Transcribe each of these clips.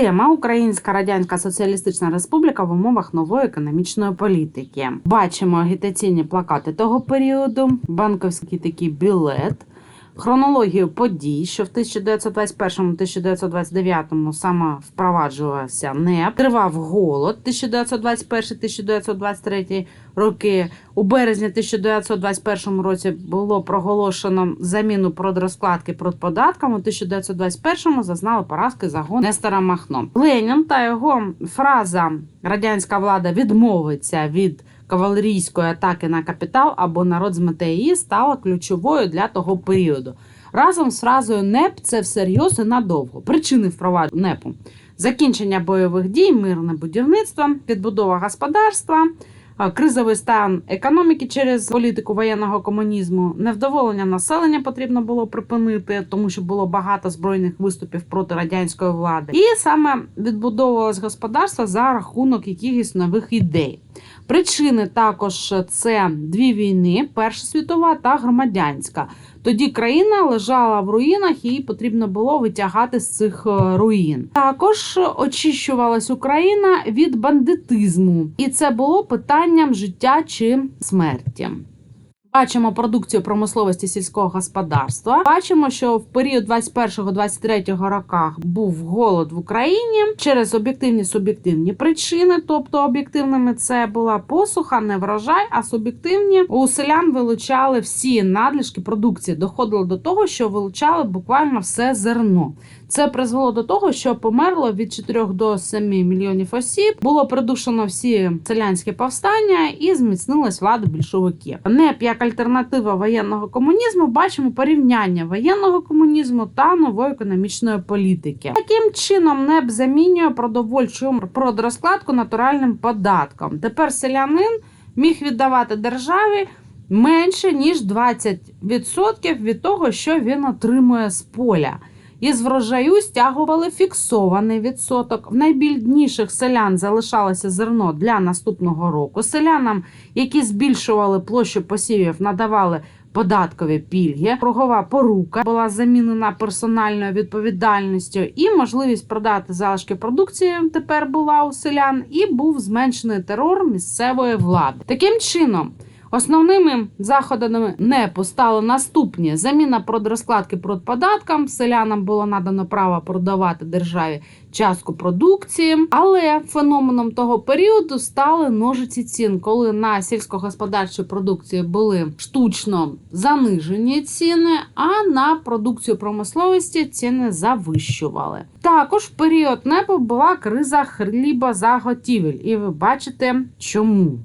Тема Українська Радянська Соціалістична Республіка в умовах нової економічної політики. Бачимо агітаційні плакати того періоду, банківський такий білет. Хронологію подій, що в 1921-1929 саме впроваджувався НЕП, тривав голод 1921-1923 роки. У березні 1921 році було проголошено заміну продрозкладки продподатками. У 1921 зазнали поразки загон Нестора Махно. Ленін та його фраза радянська влада відмовиться від кавалерійської атаки на капітал або народ змете її стала ключовою для того періоду. Разом з фразою НЕП це всерйоз і надовго. Причини впровадження НЕПу: закінчення бойових дій, мирне будівництво, підбудова господарства. Кризовий стан економіки через політику воєнного комунізму, невдоволення населення потрібно було припинити, тому що було багато збройних виступів проти радянської влади, і саме відбудовувалось господарство за рахунок якихось нових ідей. Причини також це дві війни: Перша світова та громадянська. Тоді країна лежала в руїнах, їй потрібно було витягати з цих е, руїн. Також очищувалась Україна від бандитизму, і це було питанням життя чи смерті. Бачимо продукцію промисловості сільського господарства. Бачимо, що в період 21-23 роках був голод в Україні через об'єктивні суб'єктивні причини. Тобто, об'єктивними це була посуха, не врожай, а суб'єктивні у селян вилучали всі надлишки продукції. Доходило до того, що вилучали буквально все зерно. Це призвело до того, що померло від 4 до 7 мільйонів осіб. Було придушено всі селянські повстання і зміцнилась влада більшовиків. НЕП як альтернатива воєнного комунізму бачимо порівняння воєнного комунізму та нової економічної політики. Таким чином НЕП замінює продовольчу продрозкладку натуральним податком. Тепер селянин міг віддавати державі. Менше ніж 20% від того, що він отримує з поля. Із врожаю стягували фіксований відсоток. В найбільдніших селян залишалося зерно для наступного року. Селянам, які збільшували площу посівів, надавали податкові пільги. Кругова порука була замінена персональною відповідальністю, і можливість продати залишки продукції тепер була у селян, і був зменшений терор місцевої влади. Таким чином. Основними заходами НЕПу стали наступні: заміна продрозкладки продподаткам. Селянам було надано право продавати державі частку продукції, але феноменом того періоду стали ножиці цін, коли на сільськогосподарчу продукцію були штучно занижені ціни, а на продукцію промисловості ціни завищували. Також в період НЕПу була криза хлібозаготівель, і ви бачите, чому.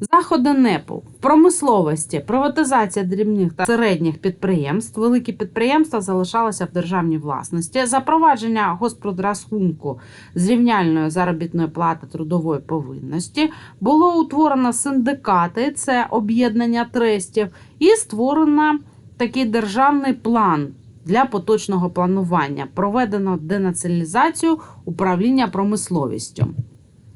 Заходи НЕПу промисловості, приватизація дрібних та середніх підприємств, великі підприємства залишалися в державній власності, запровадження госпродрахунку зрівняльної заробітної плати трудової повинності, було утворено синдикати, це об'єднання трестів, і створено такий державний план. Для поточного планування проведено денаціоналізацію управління промисловістю.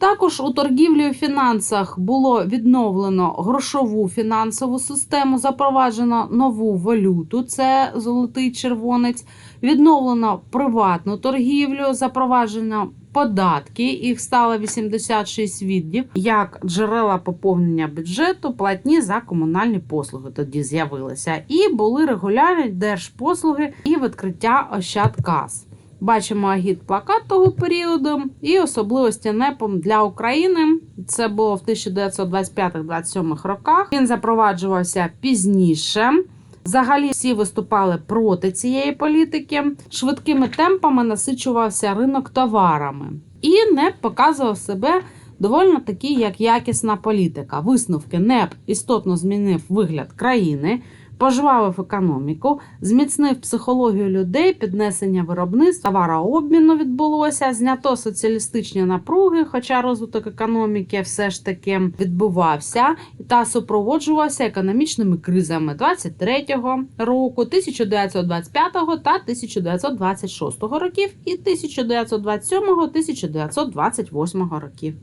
Також у торгівлі і фінансах було відновлено грошову фінансову систему, запроваджено нову валюту, це золотий червонець, відновлено приватну торгівлю, запроваджено податки, їх стало 86 видів, як джерела поповнення бюджету, платні за комунальні послуги тоді з'явилися. І були регулярні держпослуги і відкриття ощадкас. Бачимо агіт-плакат того періоду і особливості НЕПом для України. Це було в 1925-27 роках. Він запроваджувався пізніше. Взагалі всі виступали проти цієї політики. Швидкими темпами насичувався ринок товарами, і НЕП показував себе доволі таки як якісна політика. Висновки НЕП істотно змінив вигляд країни пожвавив економіку, зміцнив психологію людей, піднесення виробництва, товарообміну відбулося, знято соціалістичні напруги, хоча розвиток економіки все ж таки відбувався та супроводжувався економічними кризами 23-го року, 1925 та 1926 років і 1927-1928 років.